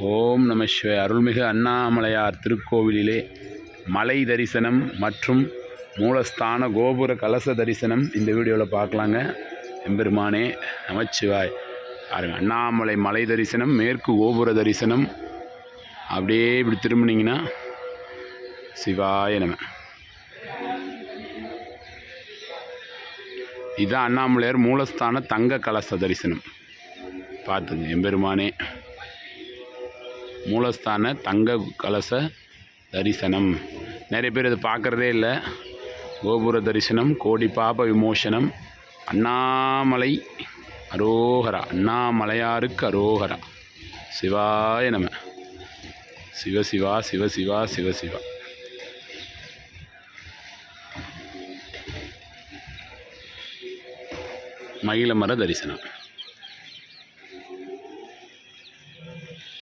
ஓம் நம அருள்மிகு அண்ணாமலையார் திருக்கோவிலிலே மலை தரிசனம் மற்றும் மூலஸ்தான கோபுர கலச தரிசனம் இந்த வீடியோவில் பார்க்கலாங்க. எம்பெருமானே நமச்சிவாய். பாருங்கள் அண்ணாமலை மலை தரிசனம் மேற்கு கோபுர தரிசனம். அப்படியே இப்படி திரும்பினீங்கன்னா சிவாய நம. இதுதான் அண்ணாமலையார் மூலஸ்தான தங்க கலச தரிசனம். பார்த்துங்க எம்பெருமானே. மூலஸ்தான தங்க கலச தரிசனம். நிறைய பேர் இது பார்க்குறதே இல்லை. கோபுர தரிசனம் கோடி பாப விமோசனம் அண்ணாமலை அரோகரா அண்ணாமலையாருக்கு அரோகரா சிவாய நம. சிவசிவா சிவசிவா சிவசிவா மயிலமர தரிசனம்.